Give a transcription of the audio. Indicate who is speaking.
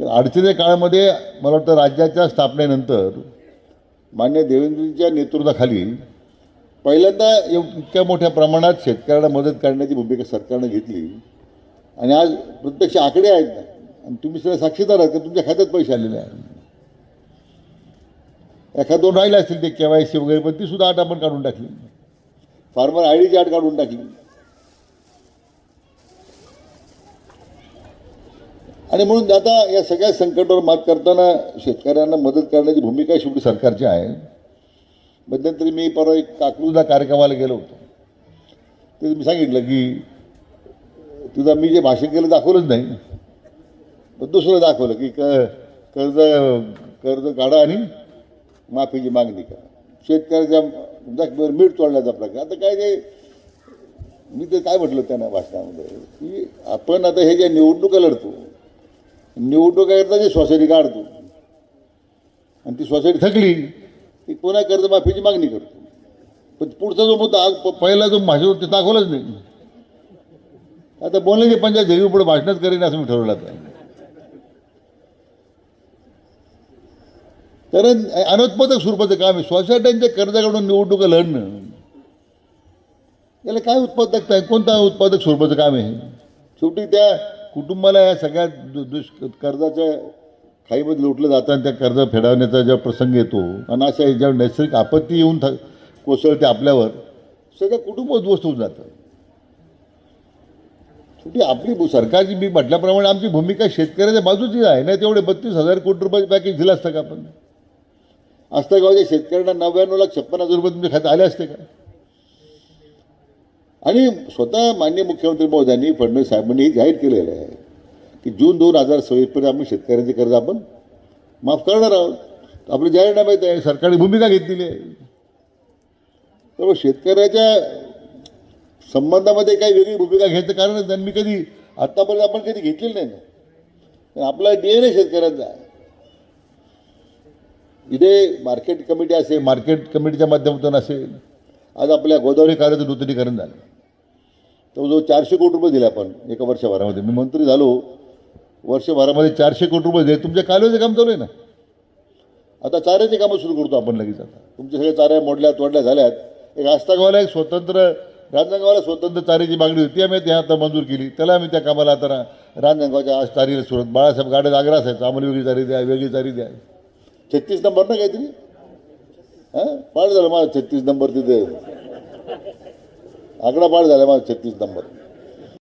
Speaker 1: तर अडचणी काळामध्ये मला वाटतं राज्याच्या स्थापनेनंतर मान्य देवेंद्रजींच्या नेतृत्वाखाली पहिल्यांदा इतक्या मोठ्या प्रमाणात शेतकऱ्यांना मदत करण्याची भूमिका सरकारनं घेतली. आणि आज प्रत्यक्ष आकडे आहेत ना. आणि तुम्ही सगळे साक्षीदार आहात का तुमच्या खात्यात पैसे आलेले आहेत. एखाद दोन राहिले असतील ते के वाय सी वगैरे पण ती सुद्धा आठ आपण काढून टाकली. फार्मर आय डीची आठ काढून टाकली. आणि म्हणून आता या सगळ्या संकटावर मात करताना शेतकऱ्यांना मदत करण्याची भूमिका शेवटी सरकारची आहे. मध्यंतरी मी परवा एक काकरूला कार्यक्रमाला गेलो होतो. ते मी सांगितलं की तुझा मी जे भाषण केलं दाखवलंच नाही. पण दुसरं दाखवलं की क कर्ज कर्ज काढा आणि माफीची मागणी करा. शेतकऱ्याच्या जखमेवर मीठ तोडण्याचा प्रकार. आता काय ते मी ते काय म्हटलं त्यांना भाषणामध्ये की आपण आता हे ज्या निवडणुका लढतो निवडणुका करता जी सोसायटी काढतो. आणि ती सोसायटी थकली की पुन्हा कर्जमाफीची मागणी करतो. पण पुढचा जो मुद्दा प- पहिला जो भाषण ते दाखवलंच नाही. आता बोलले की पंचायत झेवी पुढे भाषणच करेन असं मी ठरवलं आता. कारण अनुत्पादक स्वरूपाचं काम आहे. सोसायट्यांच्या कर्जाकडून निवडणुका लढणं. याला काय उत्पादकता आहे? कोणता उत्पादक स्वरूपाचं काम आहे? शेवटी त्या कुटुंबाला या सगळ्या दु दुष कर्जाच्या खाईमध्ये लुटलं जातं आणि त्या कर्ज फेडवण्याचा जेव्हा प्रसंग येतो आणि अशा जेव्हा नैसर्गिक आपत्ती येऊन थ कोसळते आपल्यावर सगळं कुटुंब उद्ध्वस्त होऊन जातं. शेवटी आपली सरकारची मी म्हटल्याप्रमाणे आमची भूमिका शेतकऱ्याच्या बाजूची आहे. नाही तेवढे बत्तीस हजार कोटी रुपयाचे पॅकेज दिलं असतं का आपण? असतं गावच्या शेतकऱ्यांना नव्याण्णव लाख छप्पन हजार रुपये तुमच्या खात्यात आले असते का? आणि स्वतः मान्य मुख्यमंत्री महोदयांनी फडणवीस साहेबांनी हे जाहीर केलेलं आहे की जून दोन हजार सव्वीसपर्यंत आम्ही शेतकऱ्यांचे कर्ज आपण माफ करणार आहोत. आपलं जाहीरनाम्यात आहे सरकारने भूमिका घेतलेली आहे. त्यामुळे शेतकऱ्याच्या संबंधामध्ये काही वेगळी भूमिका घ्यायचं कारणच नाही मी कधी आत्तापर्यंत आपण कधी घेतलेलं नाही ना. आपला डी एन ए शेतकऱ्यांचा आहे. इथे मार्केट कमिटी असेल मार्केट कमिटीच्या माध्यमातून असेल आज आपल्या गोदावरी कार्याचं नूतनीकरण झालं. जवळजवळ चारशे कोटी रुपये दिले आपण एका वर्षभरामध्ये. मी मंत्री झालो वर्षभरामध्ये चारशे कोटी रुपये दिले तुमच्या कालव्याचं काम चालू आहे ना? आता चाऱ्याचे कामं सुरू करतो आपण लगेच आता. तुमच्या सगळ्या चाऱ्या मोडल्या तोडल्या झाल्यात. एक आस्थागावाला एक स्वतंत्र रांजणगावाला स्वतंत्र चाऱ्याची मागणी होती. आम्ही त्या आता मंजूर केली. त्याला आम्ही त्या कामाला आता रांजणगावच्या आज चारीला सुरत बाळासाहेब गाड्यात आग्रा असायचं आम्हाला वेगळी चारी द्या वेगळी चारी द्या. छत्तीस नंबर ना काहीतरी? हां? पाठ झालं माझा छत्तीस नंबर तिथे. आकडा पाठ झाला माझा छत्तीस नंबर